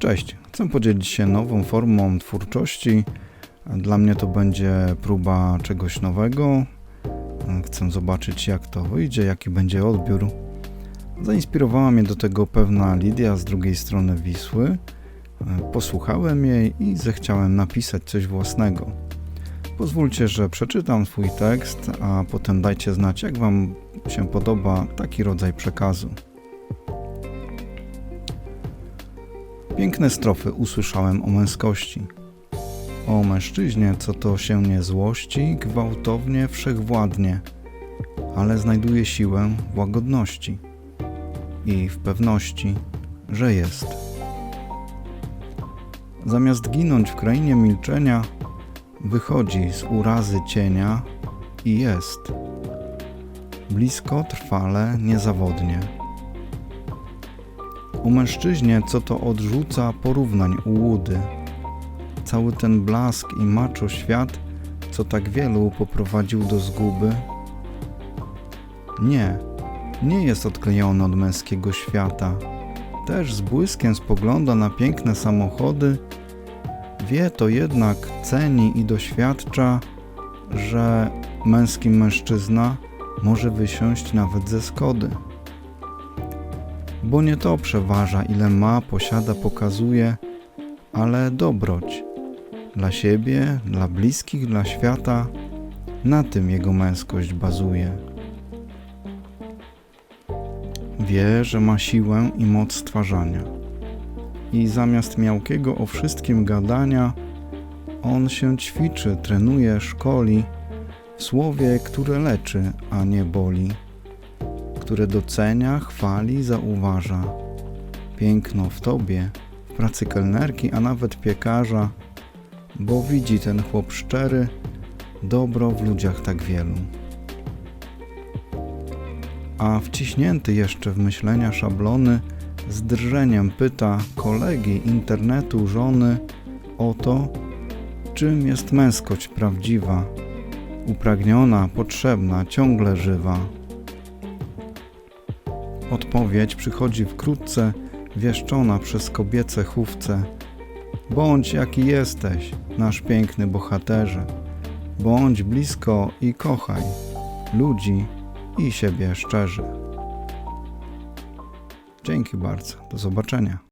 Cześć, chcę podzielić się nową formą twórczości. Dla mnie to będzie próba czegoś nowego. Chcę zobaczyć, jak to wyjdzie, jaki będzie odbiór. Zainspirowała mnie do tego pewna Lidia z drugiej strony Wisły. Posłuchałem jej i zechciałem napisać coś własnego. Pozwólcie, że przeczytam swój tekst, a potem dajcie znać, jak Wam się podoba taki rodzaj przekazu. Piękne strofy usłyszałem o męskości. O mężczyźnie, co to się nie złości, gwałtownie wszechwładnie, ale znajduje siłę w łagodności i w pewności, że jest. Zamiast ginąć w krainie milczenia, wychodzi z urazy cienia i jest. Blisko, trwale, niezawodnie. O mężczyźnie, co to odrzuca porównań ułudy. Cały ten blask i maczo świat, co tak wielu poprowadził do zguby. Nie, nie jest odklejony od męskiego świata. Też z błyskiem spogląda na piękne samochody. Wie to jednak, ceni i doświadcza, że męski mężczyzna może wysiąść nawet ze skody bo nie to przeważa, ile ma, posiada, pokazuje, ale dobroć dla siebie, dla bliskich, dla świata, na tym jego męskość bazuje. Wie, że ma siłę i moc stwarzania. I zamiast miałkiego o wszystkim gadania, on się ćwiczy, trenuje, szkoli w słowie, które leczy, a nie boli które docenia, chwali, zauważa. Piękno w tobie, w pracy kelnerki, a nawet piekarza, bo widzi ten chłop szczery, dobro w ludziach tak wielu. A wciśnięty jeszcze w myślenia szablony, z drżeniem pyta kolegi internetu żony o to, czym jest męskość prawdziwa, upragniona, potrzebna, ciągle żywa. Odpowiedź przychodzi wkrótce, wieszczona przez kobiece chówce. Bądź jaki jesteś, nasz piękny bohaterze. Bądź blisko i kochaj ludzi i siebie szczerze. Dzięki bardzo. Do zobaczenia.